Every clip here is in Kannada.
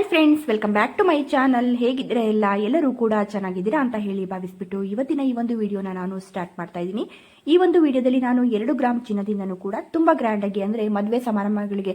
Hi friends welcome back to my channel ಹೇಗಿದ್ರೆ ಎಲ್ಲ? ಎಲ್ಲರೂ ಕೂಡ ಚೆನ್ನಾಗಿದ್ದೀರಾ ಅಂತ ಹೇಳಿ ಭಾವಿಸ್ಬಿಟ್ಟು ಇವತ್ತಿನ ಈ ಒಂದು ವಿಡಿಯೋನ ನಾನು ಸ್ಟಾರ್ಟ್ ಮಾಡ್ತಾ ಇದ್ದೀನಿ. ಈ ಒಂದು ವಿಡಿಯೋದಲ್ಲಿ ನಾನು ಎರಡು ಗ್ರಾಮ್ ಚಿನ್ನದಿಂದನೂ ಕೂಡ ತುಂಬಾ ಗ್ರ್ಯಾಂಡ್ ಆಗಿ ಅಂದ್ರೆ ಮದುವೆ ಸಮಾರಂಭಗಳಿಗೆ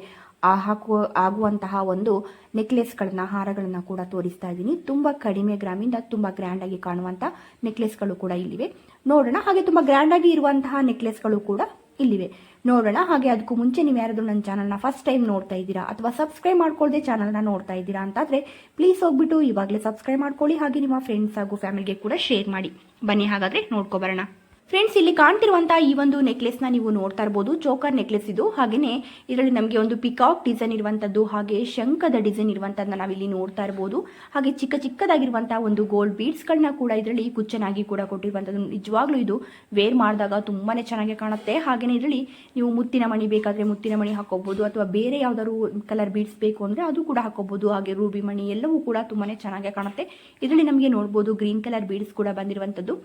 ಹಾಕುವ, ಆಗುವಂತಹ ಒಂದು ನೆಕ್ಲೆಸ್ಗಳನ್ನ ಹಾರಗಳನ್ನ ಕೂಡ ತೋರಿಸ್ತಾ ಇದ್ದೀನಿ. ತುಂಬಾ ಕಡಿಮೆ ಗ್ರಾಮಿಂದ ತುಂಬಾ ಗ್ರ್ಯಾಂಡ್ ಆಗಿ ಕಾಣುವಂತ ನೆಕ್ಲೆಸ್ಗಳು ಕೂಡ ಇಲ್ಲಿವೆ. ನೋಡೋಣ, ಹಾಗೆ ತುಂಬಾ ಗ್ರ್ಯಾಂಡ್ ಆಗಿ ಇರುವಂತಹ ನೆಕ್ಲೆಸ್ಗಳು ಕೂಡ ಇಲ್ಲಿವೆ. ನೋಡೋಣ. ಹಾಗೆ ಅದಕ್ಕೂ ಮುಂಚೆ ನೀವು ಯಾರಾದರೂ ನನ್ನ ಚಾನಲ್ನ ಫಸ್ಟ್ ಟೈಮ್ ನೋಡ್ತಾ ಇದ್ದೀರಾ ಅಥವಾ ಸಬ್ಸ್ಕ್ರೈಬ್ ಮಾಡ್ಕೊಳ್ಳದೆ ಚಾನಲ್ನ ನೋಡ್ತಾ ಇದ್ದೀರಾ ಅಂತಾದರೆ ಪ್ಲೀಸ್ ಹೋಗ್ಬಿಟ್ಟು ಇವಾಗಲೇ ಸಬ್ಸ್ಕ್ರೈಬ್ ಮಾಡ್ಕೊಳ್ಳಿ. ಹಾಗೆ ನಿಮ್ಮ ಫ್ರೆಂಡ್ಸ್ ಹಾಗೂ ಫ್ಯಾಮಿಲಿಗೆ ಕೂಡ ಶೇರ್ ಮಾಡಿ. ಬನ್ನಿ ಹಾಗಾದ್ರೆ ನೋಡ್ಕೊಬರೋಣ ಫ್ರೆಂಡ್ಸ್ ಇಲ್ಲಿ ಕಾಣ್ತಿರುವಂತಹ ಈ ಒಂದು ನೆಕ್ಲೆಸ್ನ ನೀವು ನೋಡ್ತಾ ಇರಬಹುದು ಚೋಕರ್ ನೆಕ್ಲೆಸ್ ಇದು. ಹಾಗೇನೆ ಇದರಲ್ಲಿ ನಮಗೆ ಒಂದು ಪಿಕಾಕ್ ಡಿಸೈನ್ ಇರುವಂತದ್ದು, ಹಾಗೆ ಶಂಕದ ಡಿಸೈನ್ ಇರುವಂತದ್ದನ್ನ ನಾವಿಲ್ಲಿ ನೋಡ್ತಾ ಇರಬಹುದು ಹಾಗೆ ಚಿಕ್ಕ ಚಿಕ್ಕದಾಗಿರುವಂತಹ ಒಂದು ಗೋಲ್ಡ್ ಬೀಡ್ಸ್ ಗಳನ್ನ ಕೂಡ ಇದರಲ್ಲಿ ಕುಚ್ಚನಾಗಿ ಕೂಡ ಕೊಟ್ಟಿರುವಂತದ್ದು. ನಿಜವಾಗ್ಲೂ ಇದು ವೇರ್ ಮಾಡಿದಾಗ ತುಂಬಾನೇ ಚೆನ್ನಾಗಿ ಕಾಣುತ್ತೆ. ಹಾಗೇನೆ ಇದರಲ್ಲಿ ನೀವು ಮುತ್ತಿನ ಮಣಿ ಬೇಕಾದ್ರೆ ಮುತ್ತಿನ ಮಣಿ ಹಾಕೋಬಹುದು ಅಥವಾ ಬೇರೆ ಯಾವ್ದಾದ್ರು ಕಲರ್ ಬೀಡ್ಸ್ ಬೇಕು ಅಂದ್ರೆ ಅದು ಕೂಡ ಹಾಕೋಬಹುದು ಹಾಗೆ ರೂಬಿ ಮಣಿ ಎಲ್ಲವೂ ಕೂಡ ತುಂಬಾನೇ ಚೆನ್ನಾಗಿ ಕಾಣುತ್ತೆ. ಇದರಲ್ಲಿ ನಮಗೆ ನೋಡಬಹುದು ಗ್ರೀನ್ ಕಲರ್ ಬೀಡ್ಸ್ ಕೂಡ ಬಂದಿರುವಂತದ್ದು.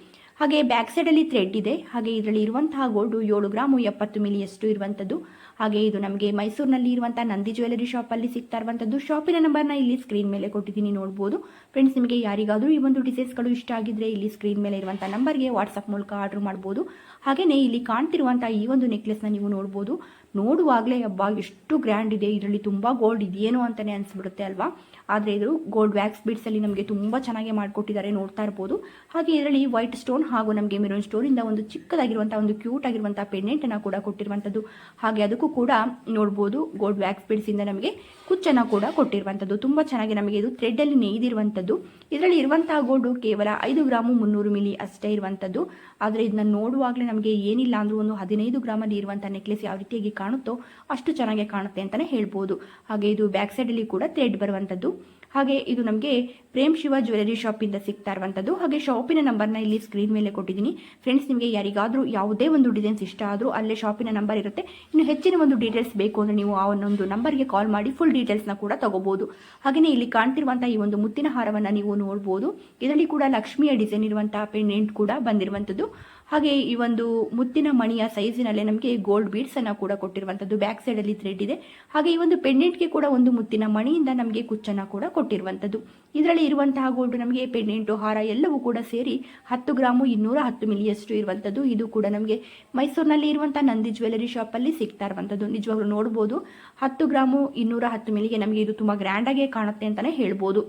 ಹಾಗೆ ಬ್ಯಾಕ್ ಸೈಡ್ ಅಲ್ಲಿ ಇದೆ. ಹಾಗೆ ಇದರಲ್ಲಿ ಇರುವಂತಹ ಗೋಲ್ಡ್ ಏಳು ಗ್ರಾಮು ಎಪ್ಪತ್ತು ಮಿಲಿಯಷ್ಟು ಇರುವಂತದ್ದು. ಹಾಗೆ ಇದು ನಮಗೆ ಮೈಸೂರಿನಲ್ಲಿ ಇರುವಂಥ ನಂದಿ ಜ್ಯುವೆಲರಿ ಶಾಪ್ ಅಲ್ಲಿ ಸಿಗ್ತಾ ಇರುವಂಥದ್ದು ಶಾಪಿನ ನಂಬರ್ನ ಇಲ್ಲಿ ಸ್ಕ್ರೀನ್ ಮೇಲೆ ಕೊಟ್ಟಿದ್ದೀನಿ ನೋಡಬಹುದು ಫ್ರೆಂಡ್ಸ್ ನಿಮಗೆ ಯಾರಿಗಾದರೂ ಈ ಒಂದು ಡಿಸೈನ್ಸ್ಗಳು ಇಷ್ಟ ಆಗಿದ್ರೆ ಇಲ್ಲಿ ಸ್ಕ್ರೀನ್ ಮೇಲೆ ಇರುವಂತಹ ನಂಬರ್ಗೆ ವಾಟ್ಸಪ್ ಮೂಲಕ ಆರ್ಡರ್ ಮಾಡಬಹುದು ಹಾಗೇನೆ ಇಲ್ಲಿ ಕಾಣ್ತಿರುವಂತಹ ಈ ಒಂದು ನೆಕ್ಲೆಸ್ನ ನೀವು ನೋಡಬಹುದು ನೋಡುವಾಗಲೇ ಹಬ್ಬ ಎಷ್ಟು ಗ್ರ್ಯಾಂಡ್ ಇದೆ. ಇದರಲ್ಲಿ ತುಂಬಾ ಗೋಲ್ಡ್ ಇದೆಯೇನೋ ಅಂತಾನೆ ಅನಿಸ್ಬಿಡುತ್ತೆ ಅಲ್ವಾ? ಆದರೆ ಇದು ಗೋಲ್ಡ್ ವ್ಯಾಕ್ಸ್ ಬೀಡ್ಸ್ ಅಲ್ಲಿ ನಮಗೆ ತುಂಬಾ ಚೆನ್ನಾಗಿ ಮಾಡಿಕೊಟ್ಟಿದ್ದಾರೆ ನೋಡ್ತಾ ಇರ್ಬೋದು. ಹಾಗೆ ಇದರಲ್ಲಿ ವೈಟ್ ಸ್ಟೋನ್ ಹಾಗೂ ನಮಗೆ ಮೆರೂನ್ ಸ್ಟೋನ್ ಇಂದ ಒಂದು ಚಿಕ್ಕದಾಗಿರುವಂತಹ, ಒಂದು ಕ್ಯೂಟ್ ಆಗಿರುವಂತಹ ಪೆಂಡೆಂಟ್ ಅನ್ನ ಕೂಡ ಕೊಟ್ಟಿರುವಂತದ್ದು. ಹಾಗೆ ಅದಕ್ಕೂ ಕೂಡ ನೋಡ್ಬೋದು ಗೋಲ್ಡ್ ವ್ಯಾಕ್ಸ್ ಇಂದ ನಮಗೆ ಕುಚ್ಚನ ಕೂಡ ಕೊಟ್ಟಿರುವಂತದ್ದು. ತುಂಬಾ ಚೆನ್ನಾಗಿ ನಮಗೆ ಇದು ಥ್ರೆಡ್ ಅಲ್ಲಿ ನೇಯ್ದಿರುವಂತದ್ದು. ಇದರಲ್ಲಿ ಇರುವಂತಹ ಗೋಲ್ಡ್ ಕೇವಲ ಐದು ಗ್ರಾಮು ಮುನ್ನೂರು ಮಿಲಿ ಅಷ್ಟೇ ಇರುವಂತದ್ದು. ಆದರೆ ಇದನ್ನ ನೋಡುವಾಗಲೇ ನಮಗೆ ಏನಿಲ್ಲ ಅಂದ್ರೂ ಒಂದು ಹದಿನೈದು ಗ್ರಾಮಲ್ಲಿ ಇರುವಂತಹ ನೆಕ್ಲೆಸ್ ಯಾವ ರೀತಿಯಾಗಿ ಕಾಣುತ್ತೋ ಅಷ್ಟು ಚೆನ್ನಾಗಿ ಕಾಣುತ್ತೆ ಅಂತಾನೆ ಹೇಳ್ಬೋದು. ಹಾಗೆ ಇದು ಬ್ಯಾಕ್ ಸೈಡ್ ಅಲ್ಲಿ ಕೂಡ ಥ್ರೆಡ್ ಬರುವಂತದ್ದು. ಹಾಗೆ ಇದು ನಮಗೆ ಪ್ರೇಮ್ ಶಿವ ಜ್ಯುವೆಲರಿ ಶಾಪ್ ಇಂದ ಸಿಗ್ತಾ ಇರುವಂತದ್ದು. ಹಾಗೆ ಶಾಪಿನ ನಂಬರ್ನ ಇಲ್ಲಿ ಸ್ಕ್ರೀನ್ ಮೇಲೆ ಕೊಟ್ಟಿದ್ದೀನಿ. ಫ್ರೆಂಡ್ಸ್ ನಿಮಗೆ ಯಾರಿಗಾದ್ರೂ ಯಾವುದೇ ಒಂದು ಡಿಸೈನ್ಸ್ ಇಷ್ಟ ಆದ್ರೂ ಅಲ್ಲೇ ಶಾಪಿನ ನಂಬರ್ ಇರುತ್ತೆ. ಇನ್ನು ಹೆಚ್ಚಿನ ಒಂದು ಡೀಟೇಲ್ಸ್ ಬೇಕು ಅಂದ್ರೆ ನೀವು ಆ ಒಂದೊಂದು ನಂಬರ್ಗೆ ಕಾಲ್ ಮಾಡಿ ಫುಲ್ ಡೀಟೇಲ್ಸ್ನ ಕೂಡ ತಗೋಬಹುದು ಹಾಗೆಯೇ ಇಲ್ಲಿ ಕಾಣ್ತಿರುವಂತಹ ಈ ಒಂದು ಮುತ್ತಿನ ಹಾರವನ್ನು ನೀವು ನೋಡಬಹುದು ಇದರಲ್ಲಿ ಕೂಡ ಲಕ್ಷ್ಮಿಯ ಡಿಸೈನ್ ಇರುವಂತಹ ಪೆಂಡೆಂಟ್ ಕೂಡ ಬಂದಿರುವಂತದ್ದು ಹಾಗೆ ಈ ಒಂದು ಮುತ್ತಿನ ಮಣಿಯ ಸೈಜಿನಲ್ಲೇ ನಮಗೆ ಗೋಲ್ಡ್ ಬೀಡ್ಸ್ ಅನ್ನ ಕೂಡ ಕೊಟ್ಟಿರುವಂತದ್ದು ಬ್ಯಾಕ್ ಸೈಡ್ ಅಲ್ಲಿ ಥ್ರೆಡ್ ಇದೆ. ಹಾಗೆ ಈ ಒಂದು ಪೆಂಡೆಂಟ್ಗೆ ಕೂಡ ಒಂದು ಮುತ್ತಿನ ಮಣಿಯಿಂದ ನಮಗೆ ಕುಚ್ಚನ್ನ ಕೂಡ ಕೊಟ್ಟಿರುವಂತದ್ದು. ಇದರಲ್ಲಿ ಇರುವಂತಹ ಗೋಲ್ಡ್ ನಮಗೆ ಪೆಂಡೆಂಟು ಹಾರ ಎಲ್ಲವೂ ಕೂಡ ಸೇರಿ ಹತ್ತು ಗ್ರಾಮು ಇನ್ನೂರ ಹತ್ತು ಮಿಲಿಯಷ್ಟು ಇರುವಂತದ್ದು. ಇದು ಕೂಡ ನಮಗೆ ಮೈಸೂರಿನಲ್ಲಿ ಇರುವಂತಹ ನಂದಿ ಜ್ಯುವೆಲರಿ ಶಾಪ್ ಅಲ್ಲಿ ಸಿಗ್ತಾ ಇರುವಂತದ್ದು. ನಿಜವಾಗ್ಲೂ ನೋಡಬಹುದು ಹತ್ತು ಗ್ರಾಮು ಇನ್ನೂರ ಹತ್ತು ಮಿಲಿಗೆ ನಮಗೆ ಇದು ತುಂಬಾ ಗ್ರ್ಯಾಂಡ್ ಆಗಿ ಕಾಣುತ್ತೆ ಅಂತಾನೆ ಹೇಳ್ಬೋದು.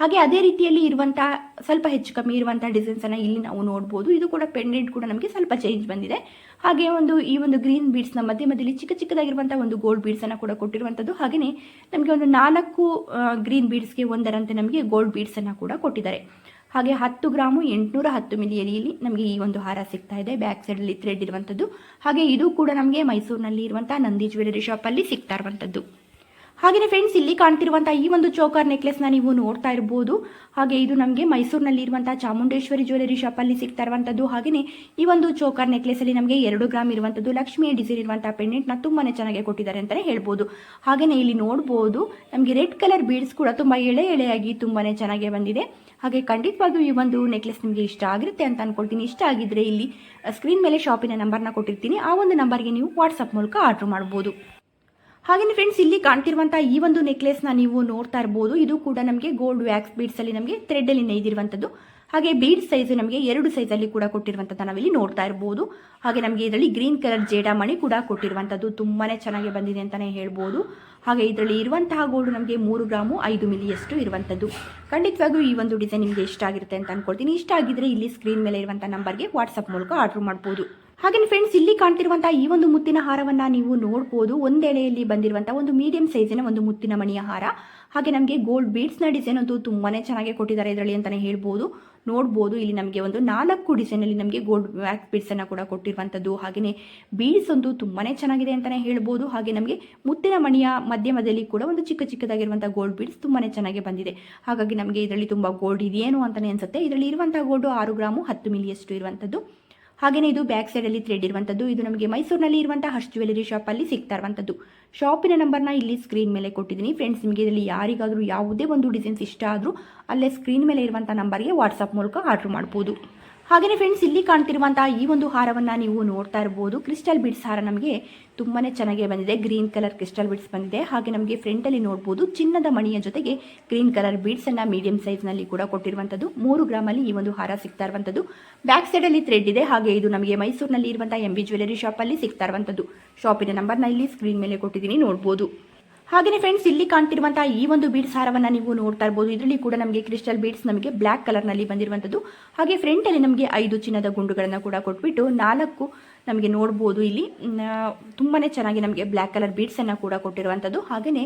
ಹಾಗೆ ಅದೇ ರೀತಿಯಲ್ಲಿ ಇರುವಂತಹ ಸ್ವಲ್ಪ ಹೆಚ್ಚು ಕಮ್ಮಿ ಇರುವಂತಹ ಡಿಸೈನ್ಸ್ ಅನ್ನ ಇಲ್ಲಿ ನಾವು ನೋಡಬಹುದು ಇದು ಕೂಡ ಪೆಂಡೆಂಟ್ ಕೂಡ ನಮಗೆ ಸ್ವಲ್ಪ ಚೇಂಜ್ ಬಂದಿದೆ. ಹಾಗೆ ಒಂದು, ಈ ಒಂದು ಗ್ರೀನ್ ಬೀಡ್ಸ್ನ ಮಧ್ಯೆ ಮಧ್ಯದಲ್ಲಿ ಚಿಕ್ಕ ಚಿಕ್ಕದಾಗಿರುವಂತಹ ಒಂದು ಗೋಲ್ಡ್ ಬೀಡ್ಸ್ ಅನ್ನ ಕೂಡ ಕೊಟ್ಟಿರುವಂತದ್ದು. ಹಾಗೆಯೇ ನಮಗೆ ಒಂದು ನಾಲ್ಕು ಗ್ರೀನ್ ಬೀಡ್ಸ್ಗೆ ಒಂದರಂತೆ ನಮಗೆ ಗೋಲ್ಡ್ ಬೀಡ್ಸ್ ಅನ್ನ ಕೂಡ ಕೊಟ್ಟಿದ್ದಾರೆ. ಹಾಗೆ ಹತ್ತು ಗ್ರಾಮು ಎಂಟುನೂರ ಹತ್ತು ಮಿಲಿಯಲ್ಲಿ ನಮಗೆ ಈ ಒಂದು ಹಾರ ಸಿಗ್ತಾ ಇದೆ. ಬ್ಯಾಕ್ ಸೈಡ್ ಅಲ್ಲಿ ಥ್ರೆಡ್ ಇರುವಂತದ್ದು. ಹಾಗೆ ಇದು ಕೂಡ ನಮಗೆ ಮೈಸೂರಿನಲ್ಲಿ ಇರುವಂತಹ ನಂದಿ ಜ್ಯುವೆಲರಿ ಅಲ್ಲಿ ಸಿಗ್ತಾ ಇರುವಂತದ್ದು. ಹಾಗೆಯೇ ಫ್ರೆಂಡ್ಸ್ ಇಲ್ಲಿ ಕಾಣ್ತಿರುವಂತಹ ಈ ಒಂದು ಚೋಕರ್ ನೆಕ್ಲೆಸ್ನ ನೀವು ನೋಡ್ತಾ ಇರಬಹುದು ಹಾಗೆ ಇದು ನಮಗೆ ಮೈಸೂರಿನಲ್ಲಿ ಇರುವಂತಹ ಚಾಮುಂಡೇಶ್ವರಿ ಜ್ಯುವೆಲರಿ ಶಾಪ್ ಅಲ್ಲಿ ಸಿಗ್ತಾ ಇರುವಂತದ್ದು. ಹಾಗೆಯೇ ಈ ಒಂದು ಚೋಕರ್ ನೆಕ್ಲೆಸ್ ಅಲ್ಲಿ ನಮಗೆ ಎರಡು ಗ್ರಾಮ್ ಇರುವಂತದ್ದು. ಲಕ್ಷ್ಮಿಯ ಡಿಸೈನ್ ಇರುವಂತಹ ಪೆಂಡೆಂಟ್ನ ತುಂಬಾನೇ ಚೆನ್ನಾಗಿ ಕೊಟ್ಟಿದ್ದಾರೆ ಅಂತಾನೆ ಹೇಳ್ಬೋದು. ಹಾಗೆಯೇ ಇಲ್ಲಿ ನೋಡಬಹುದು ನಮಗೆ ರೆಡ್ ಕಲರ್ ಬೀಡ್ಸ್ ಕೂಡ ತುಂಬಾ ಎಳೆ ಎಳೆಯಾಗಿ ತುಂಬಾನೇ ಚೆನ್ನಾಗಿ ಬಂದಿದೆ. ಹಾಗೆ ಖಂಡಿತವಾಗಿಯೂ ಈ ಒಂದು ನೆಕ್ಲೆಸ್ ನಿಮಗೆ ಇಷ್ಟ ಆಗಿರುತ್ತೆ ಅಂತ ಅನ್ಕೊಳ್ತೀನಿ. ಇಷ್ಟ ಆಗಿದ್ರೆ ಇಲ್ಲಿ ಸ್ಕ್ರೀನ್ ಮೇಲೆ ಶಾಪಿನ ನಂಬರ್ನ ಕೊಟ್ಟಿರ್ತೀನಿ. ಆ ಒಂದು ನಂಬರ್ಗೆ ನೀವು ವಾಟ್ಸಪ್ ಮೂಲಕ ಆರ್ಡರ್ ಮಾಡಬಹುದು ಹಾಗೆಯೇ ಫ್ರೆಂಡ್ಸ್ ಇಲ್ಲಿ ಕಾಣ್ತಿರುವಂತಹ ಈ ಒಂದು ನೆಕ್ಲೆಸ್ನ ನೀವು ನೋಡ್ತಾ ಇರಬಹುದು ಇದು ಕೂಡ ನಮಗೆ ಗೋಲ್ಡ್ ವ್ಯಾಕ್ಸ್ ಬೀಡ್ಸ್ ಅಲ್ಲಿ ನಮಗೆ ಥ್ರೆಡ್ ಅಲ್ಲಿ ನೇಯ್ದಿರುವಂತದ್ದು. ಹಾಗೆ ಬೀಡ್ ಸೈಜ್ ನಮಗೆ ಎರಡು ಸೈಜ್ ಅಲ್ಲಿ ಕೂಡ ಕೊಟ್ಟಿರುವಂತದ್ದು ನಾವಿಲ್ಲಿ ನೋಡ್ತಾ ಇರಬಹುದು ಹಾಗೆ ನಮಗೆ ಇದರಲ್ಲಿ ಗ್ರೀನ್ ಕಲರ್ ಜೇಡಾ ಮಣಿ ಕೂಡ ಕೊಟ್ಟಿರುವಂತದ್ದು. ತುಂಬಾನೇ ಚೆನ್ನಾಗಿ ಬಂದಿದೆ ಅಂತಾನೆ ಹೇಳ್ಬೋದು. ಹಾಗೆ ಇದರಲ್ಲಿ ಇರುವಂತಹ ಗೋಲ್ಡ್ ನಮಗೆ ಮೂರು ಗ್ರಾಮು ಐದು ಮಿಲಿಯಷ್ಟು ಇರುವಂತದ್ದು. ಖಂಡಿತವಾಗಿಯೂ ಈ ಒಂದು ಡಿಸೈನ್ ನಿಮಗೆ ಇಷ್ಟ ಆಗಿರುತ್ತೆ ಅಂತ ಅನ್ಕೊಳ್ತೀನಿ. ಇಷ್ಟ ಆಗಿದ್ರೆ ಇಲ್ಲಿ ಸ್ಕ್ರೀನ್ ಮೇಲೆ ಇರುವಂತಹ ನಂಬರ್ಗೆ ವಾಟ್ಸ್ಆಪ್ ಮೂಲಕ ಆರ್ಡರ್ ಮಾಡಬಹುದು ಹಾಗೆ ಫ್ರೆಂಡ್ಸ್ ಇಲ್ಲಿ ಕಾಣ್ತಿರುವಂತಹ ಈ ಒಂದು ಮುತ್ತಿನ ಹಾರವನ್ನ ನೀವು ನೋಡಬಹುದು ಒಂದೆಳೆಯಲ್ಲಿ ಬಂದಿರುವಂತಹ ಒಂದು ಮೀಡಿಯಂ ಸೈಜಿನ ಒಂದು ಮುತ್ತಿನ ಮಣಿಯ ಹಾರ. ಹಾಗೆ ನಮಗೆ ಗೋಲ್ಡ್ ಬೀಡ್ಸ್ನ ಡಿಸೈನ್ ಅಂತೂ ತುಂಬಾನೇ ಚೆನ್ನಾಗಿ ಕೊಟ್ಟಿದ್ದಾರೆ ಇದರಲ್ಲಿ ಅಂತಾನೆ ಹೇಳ್ಬೋದು. ನೋಡ್ಬೋದು, ಇಲ್ಲಿ ನಮಗೆ ಒಂದು ನಾಲ್ಕು ಡಿಸೈನ್ ಅಲ್ಲಿ ನಮಗೆ ಗೋಲ್ಡ್ ವ್ಯಾಕ್ ಬೀಡ್ಸ್ ಅನ್ನ ಕೂಡ ಕೊಟ್ಟಿರುವಂತದ್ದು. ಹಾಗೆಯೇ ಬೀಡ್ಸ್ ಅಂತೂ ತುಂಬಾನೇ ಚೆನ್ನಾಗಿದೆ ಅಂತಾನೆ ಹೇಳ್ಬೋದು. ಹಾಗೆ ನಮಗೆ ಮುತ್ತಿನ ಮಣಿಯ ಮಧ್ಯಮದಲ್ಲಿ ಕೂಡ ಒಂದು ಚಿಕ್ಕ ಚಿಕ್ಕದಾಗಿರುವಂತಹ ಗೋಲ್ಡ್ ಬೀಡ್ಸ್ ತುಂಬಾನೇ ಚೆನ್ನಾಗಿ ಬಂದಿದೆ. ಹಾಗಾಗಿ ನಮಗೆ ಇದರಲ್ಲಿ ತುಂಬಾ ಗೋಲ್ಡ್ ಇದೆಯೇನು ಅಂತಾನೆ ಅನ್ಸುತ್ತೆ. ಇದರಲ್ಲಿ ಇರುವಂತಹ ಗೋಲ್ಡ್ ಆರು ಗ್ರಾಮು ಹತ್ತು ಮಿಲಿಯಷ್ಟು ಇರುವಂತದ್ದು. ಹಾಗೆಯೇ ಇದು ಬ್ಯಾಕ್ ಸೈಡ್ ಅಲ್ಲಿ ಥ್ರೆಡ್ ಇರುವಂತದ್ದು. ಇದು ನಮಗೆ ಮೈಸೂರಿನಲ್ಲಿ ಇರುವಂತಹ ಹರ್ಷ್ ಜ್ಯುವೆಲರಿ ಶಾಪ್ ಅಲ್ಲಿ ಸಿಗ್ತಾ ಇರುವಂತದ್ದು. ಶಾಪಿನ ನಂಬರ್ನ ಇಲ್ಲಿ ಸ್ಕ್ರೀನ್ ಮೇಲೆ ಕೊಟ್ಟಿದ್ದೀನಿ. ಫ್ರೆಂಡ್ಸ್ ನಿಮಗೆ ಇದರಲ್ಲಿ ಯಾರಿಗಾದರೂ ಯಾವುದೇ ಒಂದು ಡಿಸೈನ್ಸ್ ಇಷ್ಟ ಆದರೂ ಅಲ್ಲೇ ಸ್ಕ್ರೀನ್ ಮೇಲೆ ಇರುವಂತಹ ನಂಬರ್ಗೆ ವಾಟ್ಸಪ್ ಮೂಲಕ ಆರ್ಡರ್ ಮಾಡಬಹುದು ಹಾಗೆಯೇ ಫ್ರೆಂಡ್ಸ್ ಇಲ್ಲಿ ಕಾಣ್ತಿರುವಂತಹ ಈ ಒಂದು ಹಾರವನ್ನು ನೀವು ನೋಡ್ತಾ ಇರ್ಬೋದು. ಕ್ರಿಸ್ಟಲ್ ಬಿಡ್ಸ್ ಹಾರ ನಮಗೆ ತುಂಬಾನೇ ಚೆನ್ನಾಗಿ ಬಂದಿದೆ. ಗ್ರೀನ್ ಕಲರ್ ಕ್ರಿಸ್ಟಲ್ ಬಿಡ್ಸ್ ಬಂದಿದೆ. ಹಾಗೆ ನಮಗೆ ಫ್ರಂಟಲ್ಲಿ ನೋಡ್ಬೋದು, ಚಿನ್ನದ ಮಣಿಯ ಜೊತೆಗೆ ಗ್ರೀನ್ ಕಲರ್ ಬೀಡ್ಸನ್ನು ಮೀಡಿಯಂ ಸೈಜ್ನಲ್ಲಿ ಕೂಡ ಕೊಟ್ಟಿರುವಂಥದ್ದು. ಮೂರು ಗ್ರಾಮಲ್ಲಿ ಈ ಒಂದು ಹಾರ ಸಿಗ್ತಾ ಇರುವಂಥದ್ದು. ಬ್ಯಾಕ್ ಸೈಡಲ್ಲಿ ಥ್ರೆಡ್ ಇದೆ. ಹಾಗೆ ಇದು ನಮಗೆ ಮೈಸೂರಿನಲ್ಲಿ ಇರುವಂತಹ ಎಂ ಬಿ ಜ್ಯುವೆಲರಿ ಶಾಪಲ್ಲಿ ಸಿಗ್ತಾ ಇರುವಂಥದ್ದು. ಶಾಪಿನ ನಂಬರ್ನ ಇಲ್ಲಿ ಸ್ಕ್ರೀನ್ ಮೇಲೆ ಕೊಟ್ಟಿದ್ದೀನಿ, ನೋಡ್ಬೋದು. ಹಾಗೆಯೇ ಫ್ರೆಂಡ್ಸ್ ಇಲ್ಲಿ ಕಾಣ್ತಿರುವಂತಹ ಈ ಒಂದು ಬೀಡ್ಸ್ ಹಾರವನ್ನು ನೀವು ನೋಡ್ತಾ ಇರಬಹುದು ಇದರಲ್ಲಿ ಕೂಡ ನಮಗೆ ಕ್ರಿಸ್ಟಲ್ ಬೀಡ್ಸ್ ನಮಗೆ ಬ್ಲಾಕ್ ಕಲರ್ ಕಲರ್ನಲ್ಲಿ ಬಂದಿರುವಂತದ್ದು ಹಾಗೆ ಫ್ರಂಟಲ್ಲಿ ನಮಗೆ ಐದು ಚಿನ್ನದ ಗುಂಡುಗಳನ್ನು ಕೂಡ ಕೊಟ್ಬಿಟ್ಟು ನಾಲ್ಕು ನಮಗೆ ನೋಡಬಹುದು ಇಲ್ಲಿ. ತುಂಬಾನೇ ಚೆನ್ನಾಗಿ ನಮಗೆ ಬ್ಲಾಕ್ ಕಲರ್ ಬೀಡ್ಸನ್ನು ಕೂಡ ಕೊಟ್ಟಿರುವಂತದ್ದು ಹಾಗೆಯೇ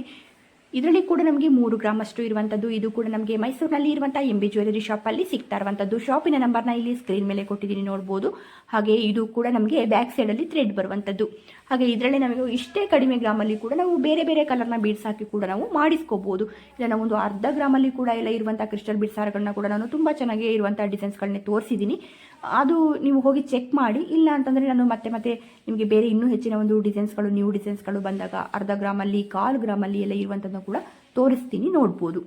ಇದರಲ್ಲಿ ಕೂಡ ನಮಗೆ ಮೂರು ಗ್ರಾಮ್ ಅಷ್ಟು ಇರುವಂಥದ್ದು ಇದು ಕೂಡ ನಮಗೆ ಮೈಸೂರಿನಲ್ಲಿ ಇರುವಂಥ ಎಂ ಬಿ ಜ್ಯುವೆಲರಿ ಶಾಪಲ್ಲಿ ಸಿಗ್ತಾ ಇರುವಂಥದ್ದು ಶಾಪಿನ ನಂಬರ್ನ ಇಲ್ಲಿ ಸ್ಕ್ರೀನ್ ಮೇಲೆ ಕೊಟ್ಟಿದ್ದೀನಿ ನೋಡ್ಬೋದು. ಹಾಗೆ ಇದು ಕೂಡ ನಮಗೆ ಬ್ಯಾಕ್ ಸೈಡಲ್ಲಿ ಥ್ರೆಡ್ ಬರುವಂಥದ್ದು ಹಾಗೆ ಇದರಲ್ಲಿ ನಮಗೆ ಇಷ್ಟೇ ಕಡಿಮೆ ಗ್ರಾಮಲ್ಲಿ ಕೂಡ ನಾವು ಬೇರೆ ಬೇರೆ ಕಲರ್ನ ಬೀಡ್ಸ್ ಹಾಕಿ ಕೂಡ ನಾವು ಮಾಡಿಸ್ಕೋಬೋದು. ಇಲ್ಲ ನಾವು ಒಂದು ಅರ್ಧ ಗ್ರಾಮಲ್ಲಿ ಕೂಡ ಎಲ್ಲ ಇರುವಂಥ ಕ್ರಿಸ್ಟಲ್ ಬೀಡ್ಸ್ ಹಾರಗಳನ್ನ ಕೂಡ ನಾನು ತುಂಬ ಚೆನ್ನಾಗಿ ಇರುವಂಥ ಡಿಸೈನ್ಸ್ಗಳನ್ನೇ ತೋರಿಸಿದ್ದೀನಿ. ಅದು ನೀವು ಹೋಗಿ ಚೆಕ್ ಮಾಡಿ, ಇಲ್ಲ ಅಂತಂದರೆ ನಾನು ಮತ್ತೆ ಮತ್ತೆ ನಿಮಗೆ ಬೇರೆ ಇನ್ನೂ ಹೆಚ್ಚಿನ ಒಂದು ಡಿಸೈನ್ಸ್ಗಳು ನ್ಯೂ ಡಿಸೈನ್ಸ್ಗಳು ಬಂದಾಗ ಅರ್ಧ ಗ್ರಾಮಲ್ಲಿ, ಕಾಲು ಗ್ರಾಮಲ್ಲಿ ಎಲ್ಲ ಇರುವಂಥದ್ದನ್ನು ಕೂಡ ತೋರಿಸ್ತೀನಿ, ನೋಡ್ಬೋದು.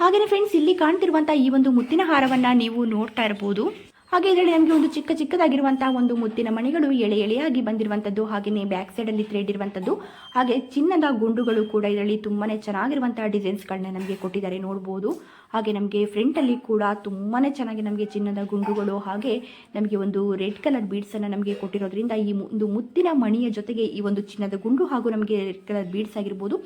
ಹಾಗೆಯೇ ಫ್ರೆಂಡ್ಸ್ ಇಲ್ಲಿ ಕಾಣ್ತಿರುವಂಥ ಈ ಒಂದು ಮುತ್ತಿನ ಹಾರವನ್ನು ನೀವು ನೋಡ್ತಾ ಇರ್ಬೋದು. ಹಾಗೆ ಇದರಲ್ಲಿ ನಮಗೆ ಒಂದು ಚಿಕ್ಕ ಚಿಕ್ಕದಾಗಿರುವಂತಹ ಒಂದು ಮುತ್ತಿನ ಮಣಿಗಳು ಎಳೆ ಎಳೆಯಾಗಿ ಬಂದಿರುವಂಥದ್ದು ಹಾಗೆಯೇ ಬ್ಯಾಕ್ ಸೈಡಲ್ಲಿ ಥ್ರೆಡ್ ಇರುವಂಥದ್ದು, ಹಾಗೆ ಚಿನ್ನದ ಗುಂಡುಗಳು ಕೂಡ ಇದರಲ್ಲಿ ತುಂಬಾ ಚೆನ್ನಾಗಿರುವಂತಹ ಡಿಸೈನ್ಸ್ಗಳನ್ನ ನಮಗೆ ಕೊಟ್ಟಿದ್ದಾರೆ ನೋಡ್ಬೋದು. ಹಾಗೆ ನಮಗೆ ಫ್ರಂಟಲ್ಲಿ ಕೂಡ ತುಂಬಾ ಚೆನ್ನಾಗಿ ನಮಗೆ ಚಿನ್ನದ ಗುಂಡುಗಳು, ಹಾಗೆ ನಮಗೆ ಒಂದು ರೆಡ್ ಕಲರ್ ಬೀಡ್ಸನ್ನು ನಮಗೆ ಕೊಟ್ಟಿರೋದ್ರಿಂದ ಈ ಒಂದು ಮುತ್ತಿನ ಮಣಿಯ ಜೊತೆಗೆ ಈ ಒಂದು ಚಿನ್ನದ ಗುಂಡು ಹಾಗೂ ನಮಗೆ ರೆಡ್ ಕಲರ್ ಬೀಡ್ಸ್ ಆಗಿರ್ಬೋದು.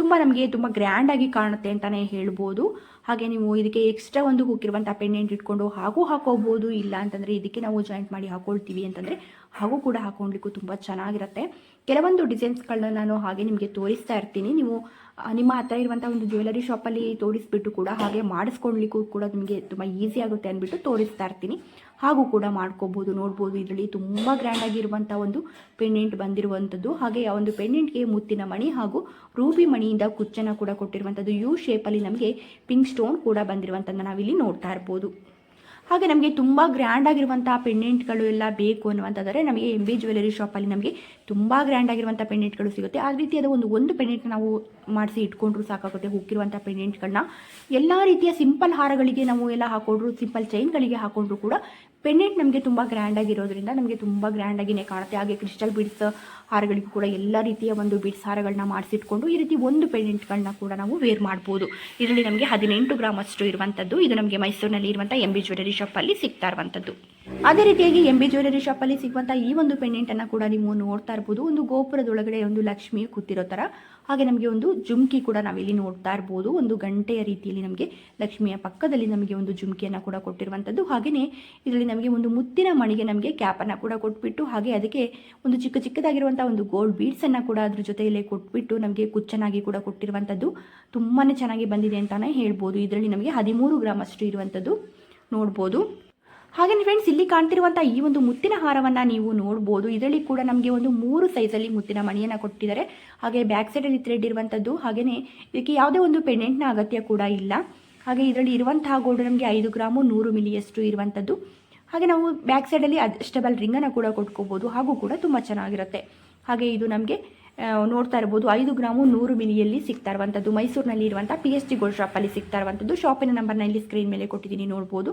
ತುಂಬ ನಮಗೆ ತುಂಬ ಗ್ರ್ಯಾಂಡಾಗಿ ಕಾಣುತ್ತೆ ಅಂತಲೇ ಹೇಳ್ಬೋದು. ಹಾಗೆ ನೀವು ಇದಕ್ಕೆ ಎಕ್ಸ್ಟ್ರಾ ಒಂದು ಹೋಗಿರುವಂಥ ಪೆಂಡೆಂಟ್ ಇಟ್ಕೊಂಡು ಹಾಗೂ ಹಾಕೋಬಹುದು ಇಲ್ಲ ಅಂತಂದರೆ ಇದಕ್ಕೆ ನಾವು ಜಾಯಿಂಟ್ ಮಾಡಿ ಹಾಕೊಳ್ತೀವಿ ಅಂತಂದರೆ ಹಾಗೂ ಕೂಡ ಹಾಕೊಳ್ಲಿಕ್ಕೂ ತುಂಬ ಚೆನ್ನಾಗಿರುತ್ತೆ. ಕೆಲವೊಂದು ಡಿಸೈನ್ಸ್ಗಳನ್ನ ನಾನು ಹಾಗೆ ನಿಮಗೆ ತೋರಿಸ್ತಾ ಇರ್ತೀನಿ. ನೀವು ನಿಮ್ಮ ಹತ್ರ ಇರುವಂಥ ಒಂದು ಜ್ಯುವೆಲರಿ ಶಾಪಲ್ಲಿ ತೋರಿಸ್ಬಿಟ್ಟು ಕೂಡ ಹಾಗೆ ಮಾಡಿಸ್ಕೊಳ್ಲಿಕ್ಕೂ ಕೂಡ ನಿಮಗೆ ತುಂಬ ಈಸಿ ಆಗುತ್ತೆ ಅಂದ್ಬಿಟ್ಟು ತೋರಿಸ್ತಾ ಇರ್ತೀನಿ. ಹಾಗೂ ಕೂಡ ಮಾಡ್ಕೋಬೋದು. ನೋಡ್ಬೋದು, ಇದರಲ್ಲಿ ತುಂಬ ಗ್ರ್ಯಾಂಡಾಗಿರುವಂಥ ಒಂದು ಪೆಂಡೆಂಟ್ ಬಂದಿರುವಂಥದ್ದು. ಹಾಗೆ ಆ ಒಂದು ಪೆಂಡೆಂಟ್ಗೆ ಮುತ್ತಿನ ಮಣಿ ಹಾಗೂ ರೂಬಿ ಮಣಿಯಿಂದ ಕುಚ್ಚನ ಕೂಡ ಕೊಟ್ಟಿರುವಂಥದ್ದು. ಯು ಶೇಪಲ್ಲಿ ನಮಗೆ ಪಿಂಕ್ ಸ್ಟೋನ್ ಕೂಡ ಬಂದಿರುವಂಥದ್ದನ್ನು ನಾವಿಲ್ಲಿ ನೋಡ್ತಾ ಇರ್ಬೋದು. ಹಾಗೆ ನಮಗೆ ತುಂಬ ಗ್ರ್ಯಾಂಡ್ ಆಗಿರುವಂಥ ಪೆಂಡೆಂಟ್ಗಳು ಎಲ್ಲ ಬೇಕು ಅನ್ನುವಂಥದ್ದರೆ ನಮಗೆ ಎಂ ಬಿ ಜ್ಯುವೆಲರಿ ಶಾಪಲ್ಲಿ ನಮಗೆ ತುಂಬ ಗ್ರ್ಯಾಂಡ್ ಆಗಿರುವಂಥ ಪೆಂಡೆಂಟ್ಗಳು ಸಿಗುತ್ತೆ. ಆ ರೀತಿಯಾದ ಒಂದು ಒಂದು ಪೆಂಡೆಂಟ್ ನಾವು ಮಾಡಿಸಿ ಇಟ್ಕೊಂಡ್ರು ಸಾಕಾಗುತ್ತೆ. ಹುಕ್ಕಿರುವಂಥ ಪೆಂಡೆಂಟ್ಗಳನ್ನ ಎಲ್ಲ ರೀತಿಯ ಸಿಂಪಲ್ ಹಾರಗಳಿಗೆ ನಾವು ಎಲ್ಲ ಹಾಕೊಂಡ್ರು ಸಿಂಪಲ್ ಚೈನ್ಗಳಿಗೆ ಹಾಕೊಂಡ್ರು ಕೂಡ ಪೆಂಡೆಂಟ್ ನಮಗೆ ತುಂಬ ಗ್ರ್ಯಾಂಡಾಗಿರೋದ್ರಿಂದ ನಮಗೆ ತುಂಬ ಗ್ರ್ಯಾಂಡಾಗಿಯೇ ಕಾಣುತ್ತೆ. ಹಾಗೆ ಕ್ರಿಸ್ಟಲ್ ಬಿಡ್ಸ್ ಹಾರಗಳಿಗೂ ಕೂಡ ಎಲ್ಲ ರೀತಿಯ ಒಂದು ಬೀಡ್ಸ್ ಹಾರಗಳನ್ನ ಮಾಡಿಸಿಟ್ಕೊಂಡು ಈ ರೀತಿ ಒಂದು ಪೆಂಡೆಂಟ್ಗಳನ್ನ ಕೂಡ ನಾವು ವೇರ್ ಮಾಡ್ಬೋದು. ಇದರಲ್ಲಿ ನಮಗೆ ಹದಿನೆಂಟು ಗ್ರಾಮ್ ಅಷ್ಟು ಇರುವಂಥದ್ದು ಇದು ನಮಗೆ ಮೈಸೂರಿನಲ್ಲಿ ಇರುವಂಥ ಎಂ ಬಿ ಜ್ಯುವೆಲರಿ ಶಾಪಲ್ಲಿ ಸಿಗ್ತಾ ಇರುವಂಥದ್ದು ಅದೇ ರೀತಿಯಾಗಿ ಎಂ ಬಿ ಜ್ಯುವೆಲರಿ ಶಾಪಲ್ಲಿ ಸಿಗುವಂಥ ಈ ಒಂದು ಪೆಂಡೆಂಟನ್ನು ಕೂಡ ನೀವು ನೋಡ್ತಾ ಇರ್ಬೋದು. ಒಂದು ಗೋಪುರದೊಳಗಡೆ ಒಂದು ಲಕ್ಷ್ಮಿ ಕೂತಿರೋ ಥರ ಹಾಗೆ ನಮಗೆ ಒಂದು ಜುಮ್ಕಿ ಕೂಡ ನಾವಿಲ್ಲಿ ನೋಡ್ತಾ ಇರ್ಬೋದು. ಒಂದು ಗಂಟೆಯ ರೀತಿಯಲ್ಲಿ ನಮಗೆ ಲಕ್ಷ್ಮಿಯ ಪಕ್ಕದಲ್ಲಿ ನಮಗೆ ಒಂದು ಜುಮ್ಕಿಯನ್ನು ಕೂಡ ಕೊಟ್ಟಿರುವಂಥದ್ದು ಹಾಗೆಯೇ ಇದರಲ್ಲಿ ನಮಗೆ ಒಂದು ಮುತ್ತಿನ ಮಣಿಗೆ ನಮಗೆ ಕ್ಯಾಪನ್ನು ಕೂಡ ಕೊಟ್ಬಿಟ್ಟು, ಹಾಗೆ ಅದಕ್ಕೆ ಒಂದು ಚಿಕ್ಕ ಚಿಕ್ಕದಾಗಿರುವಂಥ ಒಂದು ಗೋಲ್ಡ್ ಬೀಡ್ಸನ್ನು ಕೂಡ ಅದ್ರ ಜೊತೆಯಲ್ಲೇ ಕೊಟ್ಬಿಟ್ಟು ನಮಗೆ ಕುಚ್ಚನಾಗಿ ಕೂಡ ಕೊಟ್ಟಿರುವಂಥದ್ದು ತುಂಬಾ ಚೆನ್ನಾಗಿ ಬಂದಿದೆ ಅಂತಲೇ ಹೇಳ್ಬೋದು. ಇದರಲ್ಲಿ ನಮಗೆ ಹದಿಮೂರು ಗ್ರಾಮ್ ಅಷ್ಟು ಇರುವಂಥದ್ದು ನೋಡ್ಬೋದು. ಹಾಗೆಯೇ ಫ್ರೆಂಡ್ಸ್ ಇಲ್ಲಿ ಕಾಣ್ತಿರುವಂಥ ಈ ಒಂದು ಮುತ್ತಿನ ಹಾರವನ್ನು ನೀವು ನೋಡ್ಬೋದು. ಇದರಲ್ಲಿ ಕೂಡ ನಮಗೆ ಒಂದು ಮೂರು ಸೈಜಲ್ಲಿ ಮುತ್ತಿನ ಮಣಿಯನ್ನು ಕೊಟ್ಟಿದ್ದಾರೆ. ಹಾಗೆ ಬ್ಯಾಕ್ ಸೈಡಲ್ಲಿ ಥ್ರೆಡ್ ಇರುವಂಥದ್ದು ಹಾಗೆಯೇ ಇದಕ್ಕೆ ಯಾವುದೇ ಒಂದು ಪೆಂಡೆಂಟ್ನ ಅಗತ್ಯ ಕೂಡ ಇಲ್ಲ. ಹಾಗೆ ಇದರಲ್ಲಿ ಇರುವಂತಹ ಗೋಲ್ಡ್ ನಮಗೆ ಐದು ಗ್ರಾಮು ನೂರು ಮಿಲಿಯಷ್ಟು ಇರುವಂಥದ್ದು ಹಾಗೆ ನಾವು ಬ್ಯಾಕ್ ಸೈಡಲ್ಲಿ ಅಡ್ಜಸ್ಟಬಲ್ ರಿಂಗನ್ನು ಕೂಡ ಕೊಟ್ಕೋಬೋದು. ಹಾಗೂ ಕೂಡ ತುಂಬ ಚೆನ್ನಾಗಿರುತ್ತೆ. ಹಾಗೆ ಇದು ನಮಗೆ ನೋಡ್ತಾ ಇರ್ಬೋದು. ಐದು ಗ್ರಾಮು ನೂರು ಮಿಲಿಯಲ್ಲಿ ಸಿಗ್ತಾ ಇರುವಂಥದ್ದು ಮೈಸೂರಿನಲ್ಲಿ ಇರುವಂಥ ಪಿ ಎಚ್ ಟಿ ಗೋಲ್ಡ್ ಶಾಪಲ್ಲಿ ಸಿಗ್ತಾ ಇರುವಂಥದ್ದು ಶಾಪಿನ ನಂಬರ್ನ ಇಲ್ಲಿ ಸ್ಕ್ರೀನ್ ಮೇಲೆ ಕೊಟ್ಟಿದ್ದೀನಿ, ನೋಡ್ಬೋದು.